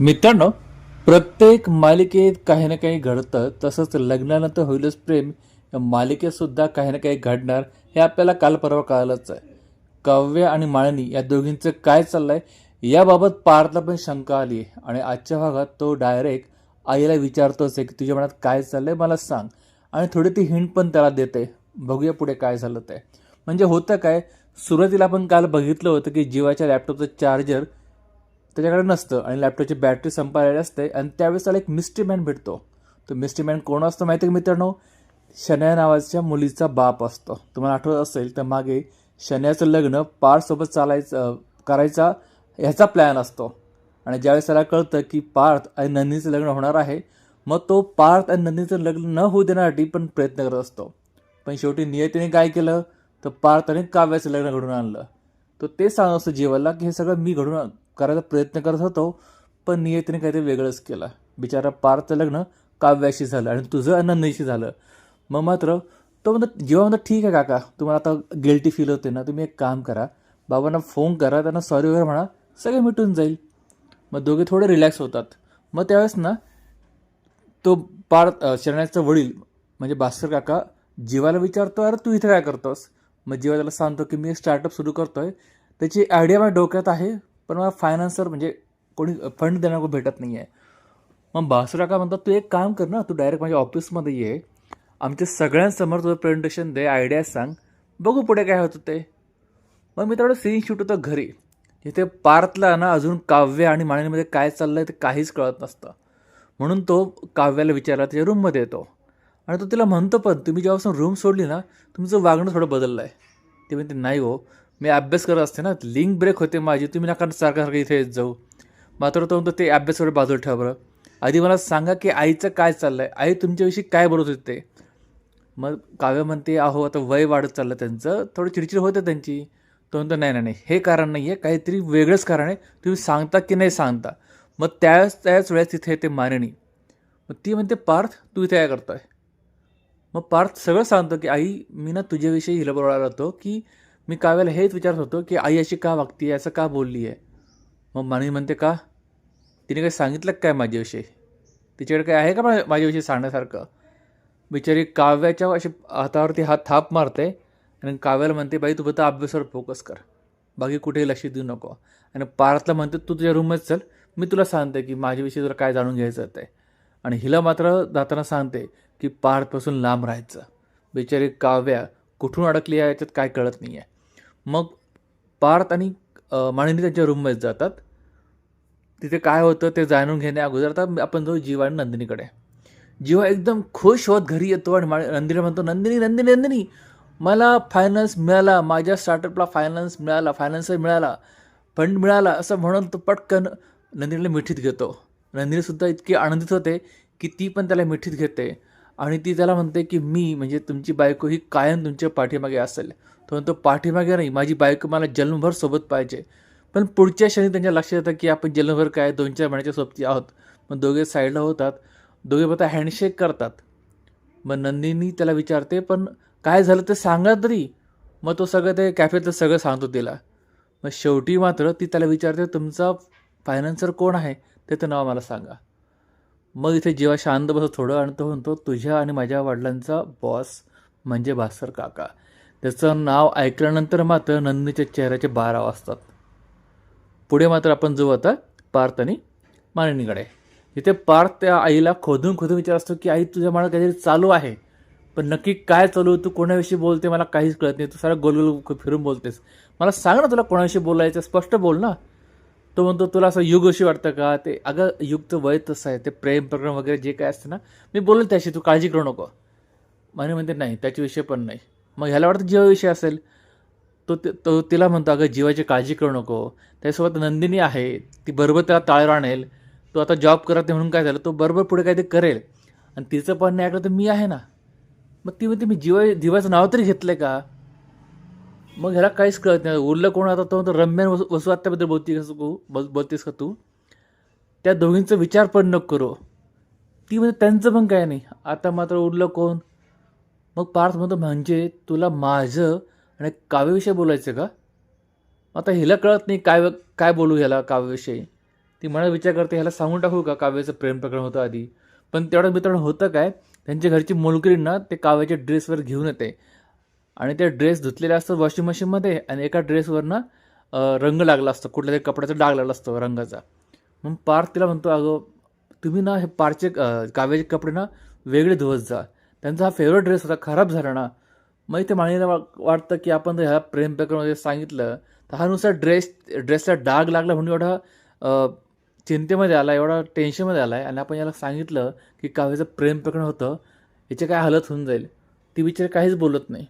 मित्रांनो प्रत्येक मालिकेत काही ना काही घडतं. तसंच लग्नानंतर होईलच प्रेम. या मालिकेत सुद्धा काही ना काही घडणार हे आपल्याला काल परवा कळालंच आहे. काव्य आणि माळणी या दोघींचं काय चाललंय याबाबत पार्थला पण शंका आली आहे. आणि आजच्या भागात तो डायरेक्ट आईला विचारतोच आहे की तुझ्या मनात काय चाललंय? मला सांग. आणि थोडी ती हिंट पण त्याला देते. बघूया पुढे काय झालं ते. म्हणजे होतं काय सुरुवातीला आपण काल बघितलं होतं की जीवाच्या लॅपटॉपचं चार्जर त्याच्याकडे नसतं आणि लॅपटॉपची बॅटरी संपायला असते आणि त्यावेळेस त्याला एक मिस्ट्री मॅन भेटतो. तो मिस्ट्री मॅन कोण असतो माहिती आहे का मित्रांनो? शन्या नावाच्या मुलीचा बाप असतो. तुम्हाला आठवत असेल तर मागे शन्याचं लग्न पार्थसोबत चालायचं करायचा ह्याचा प्लॅन असतो. आणि ज्यावेळेस त्याला कळतं की पार्थ आणि नंदीचं लग्न होणार आहे मग तो पार्थ आणि नंदीचं लग्न न होऊ देण्यासाठी पण प्रयत्न करत असतो. पण शेवटी नियतीने काय केलं? तर पार्थ आणि काव्याचं लग्न घडून आणलं. तर ते सांगत असतं जीवाला की हे सगळं मी घडून आण- करायचा प्रयत्न करत होतो पण नियतीने काहीतरी वेगळंच केलं. बिचारा पारचं लग्न काव्याशी झालं आणि तुझं आनंदीशी झालं. मग मात्र तो म्हणतो जेव्हा म्हणतो ठीक आहे काका तुम्हाला आता गिल्टी फील होते ना तुम्ही एक काम करा. बाबांना फोन करा त्यांना सॉरी वगैरे म्हणा सगळे मिटून जाईल. मग दोघे थोडे रिलॅक्स होतात. मग त्यावेळेस ना तो पार अ, शरण्याचा वडील म्हणजे भास्कर काका जीवाला विचारतो अरे तू इथे काय करतोस? मग जीवा त्याला सांगतो की मी स्टार्टअप सुरू करतोय. त्याची आयडिया माझ्या डोक्यात आहे. पण मला फायनान्सर म्हणजे कोणी फंड देणार भेटत नाही आहे मग बासुरा का म्हणतात तू एक काम कर ना तू डायरेक्ट माझ्या ऑफिसमध्ये ये. आमच्या सगळ्यांसमोर तुझं प्रेझेंटेशन दे आयडिया सांग. बघू पुढे काय होतं ते. मग मी तेवढं सीन शूट होतं घरी. इथे पार्थला ना अजून काव्य आणि माणिनीमध्ये काय चाललं आहे ते काहीच कळत नसतं. म्हणून तो काव्याला विचारला त्याच्या रूममध्ये येतो आणि तो तिला म्हणतो पण तुम्ही जेव्हापासून रूम सोडली ना तुमचं वागणं थोडं बदललं आहे ते म्हणते नाही हो मी अभ्यास करत असते ना लिंक ब्रेक होते माझी तुम्ही नका सारखं सारखं इथे येत जाऊ. मात्र तो म्हणतो ते अभ्यास बाजूला ठेवा बरं. आधी मला सांगा की आईचं काय चाललं आहे आई तुमच्याविषयी काय बोलत होते ते? मग काव्य म्हणते अहो आता वय वाढत चाललं त्यांचं थोडं चिडचिड होते त्यांची. तो म्हणतो नाही नाही नाही हे कारण नाही आहे काहीतरी वेगळंच कारण आहे. तुम्ही सांगता की नाही सांगता. मग त्याच त्याच वेळेस तिथे येते मानिनी. मग ती म्हणते पार्थ तू इथे काय करतोय? मग पार्थ सगळं सांगतो की आई मी ना तुझ्याविषयी हिला बोलायला होतो की मी काव्याला हेच विचारत होतो की आई अशी का वागती असं का बोलली आहे मग मानवी म्हणते का? तिने काही सांगितलं काय माझ्याविषयी? तिच्याकडे काय आहे का माझ्याविषयी सांगण्यासारखं? बिचारी काव्याच्या अशी हातावरती हात थाप मारते आणि काव्याला म्हणते बाई तू फक्त अभ्यासावर फोकस कर. बाकी कुठेही लक्ष देऊ नको. आणि पार्थला म्हणते तू तुझ्या रूममध्ये चल. मी तुला सांगते की माझ्याविषयी तुला काय जाणून घ्यायचं ते. आणि हिला मात्र जाताना सांगते की पार्थपासून लांब राहायचं. बिचारी काव्या कुठून अडकली आहे याच्यात काय कळत नाही आहे मग पार्थ आणि माणिनी मानिनी त्यांच्या रूममध्ये जातात. तिथे काय होतं ते जाणून घेण्या अगोदर आता आपण जाऊ जीवा आणि नंदिनीकडे. जीवा एकदम खुश होत घरी येतो आणि मा- नंदिनी म्हणतो नंदिनी नंदिनी नंदिनी मला फायनान्स मिळाला माझ्या स्टार्टअपला फायनान्स मिळाला फायनान्सर मिळाला फंड मिळाला असं म्हणून तो पटकन नंदिनीला मिठीत घेतो. नंदिनीसुद्धा इतकी आनंदित होते की ती पण त्याला मिठीत घेते. आणि ती त्याला म्हणते की मी म्हणजे तुमची बायको ही कायम तुमच्या पाठीमागे असेल. तो म्हणतो पाठीमागे नाही माझी बायको मला जन्मभर सोबत पाहिजे. पण पुढच्या क्षणी त्यांच्या लक्षात येतं की आपण जन्मभर काय दोन चार महिन्याच्या सोबती आहोत. मग दोघे साईडला होतात. दोघे बघता हँडशेक करतात. मग नंदिनी त्याला विचारते पण काय झालं ते सांगा तरी. मग तो सगळं ते कॅफेतलं सगळं सांगतो तिला. मग शेवटी मात्र ती त्याला विचारते तुमचा फायनान्सर कोण आहे? त्याचं नाव मला सांगा. मग इथे जेव्हा शांत बसतो थोडं आणि तो म्हणतो तुझ्या आणि माझ्या वडिलांचा बॉस म्हणजे भास्कर काका. त्याचं नाव ऐकल्यानंतर मात्र नंदनीच्या चेहऱ्याचे बारा वाजतात. पुढे मात्र आपण जाऊ आता पार्थ आणि मानिनीकडे इथे पार्थ त्या आईला खोदून खोदून विचार असतो की आई तुझ्या मनात काहीतरी चालू आहे. पण नक्की काय चालू तू कोणाविषयी बोलते? मला काहीच कळत नाही. तू सारा गोलगोल फिरून बोलतेस. मला सांग ना तुला कोणाविषयी बोलायचं स्पष्ट बोल ना. तो म्हणतो तुला असं युग अशी वाटतं का? ते अगं युगचं वय तसं आहे. ते प्रेम प्रकरण वगैरे जे काय असतं ना मी बोलेल त्याशी. तू काळजी करू नको. माने म्हणते नाही त्याच्याविषयी पण नाही. मग ह्याला वाटतं जीवाविषयी असेल. तो तो तिला म्हणतो अगं जीवाची काळजी करू नको. त्याच्यासोबत नंदिनी आहे. ती बरोबर त्याला ताळेवर आणेल तो आता जॉब करत नाही म्हणून काय झालं? तो बरोबर पुढे काहीतरी करेल. आणि तिचं पण नाही ऐकलं तर मी आहे ना. मग ती म्हणते मी जीवा जीवाचं नाव तरी घेतलंय का? मग ह्याला काहीच कळत नाही. उरलं कोण? आता तो म्हणतो रम्य वसु वसु आत्याबद्दल बोलतीस तू? बोल- बोलतेस का तू? त्या दोघींचा विचार पण नको करू. ती म्हणजे त्यांचं पण काय नाही. आता मात्र उरलं कोण? मग पार्थ म्हणतो म्हणजे तुला माझं आणि काव्याविषयी बोलायचं का? आता हिला कळत नाही काय काय बोलू ह्याला काव्याविषयी. ती मला विचार करते ह्याला सांगून टाकू का काव्याचं प्रेम प्रकरण होतं आधी? पण तेवढं मित्रांनो होतं काय त्यांच्या घरची मोलकरींना ते काव्याच्या ड्रेसवर घेऊन येते. आणि ते ड्रेस धुतलेले असतात वॉशिंग मशीनमध्ये आणि एका ड्रेसवरनं रंग लागला असतो. कुठल्या तरी कपड्याचा डाग लागला असतो रंगाचा. मग पार्थ तिला म्हणतो अगं तुम्ही ना हे पारचे काव्याचे कपडे ना वेगळे धुवत जा. त्यांचा हा फेवरेट ड्रेस होता खराब झाला ना मग इथे माणीला वा- वाटतं की आपण जर ह्या प्रेम प्रकरणामध्ये सांगितलं तर हा नुसार ड्रेस ड्रेसला डाग लागला म्हणून एवढा चिंतेमध्ये आला एवढा टेन्शनमध्ये आला आहे आणि आपण याला सांगितलं की काव्याचं प्रेम प्रकरण होतं याची काय हालत होऊन जाईल. ती विचार काहीच बोलत नाही.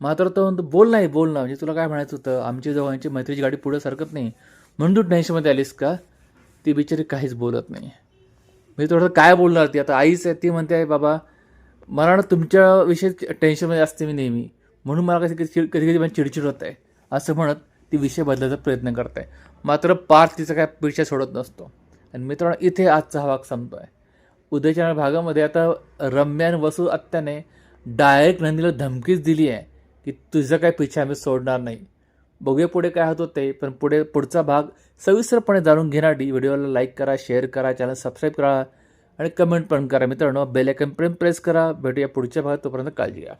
मात्र तो म्हणतो बोल नाही बोल ना. म्हणजे तुला काय म्हणायचं होतं? आमच्या दोघांची मैत्रीची गाडी पुढे सरकत नाही. म्हणून तू टेन्शनमध्ये आलीस का? ती बिचारी काहीच बोलत नाही. मी थोडं काय बोलणार ती? आता आईच आहे ती म्हणते आहे बाबा मला ना तुमच्या विषयी टेन्शनमध्ये असते मी नेहमी. म्हणून मला कधी कधी कधी कधी माझी चिडचिड होत आहे. असं म्हणत ती विषय बदलायचा प्रयत्न करत आहे. मात्र पार्थ तिचा काय विषय सोडत नसतो. आणि मित्रांनो इथे आजचा हा भाग संपतो आहे उद्याच्या भागामध्ये आता रम्यान वसू आत्याने डायरेक्ट नंदीला धमकीच दिली आहे की तुझं काय पिछा आम्ही सोडणार नाही. बघूया पुढे काय होत होते पण पुढे पुढचा भाग सविस्तरपणे जाणून घेण्यासाठी व्हिडिओला लाईक करा शेअर करा चॅनल सबस्क्राईब करा. आणि कमेंट पण करा मित्रांनो. बेल आयकन प्रेम प्रेस करा. भेटूया पुढच्या भागात. तोपर्यंत काळजी घ्या.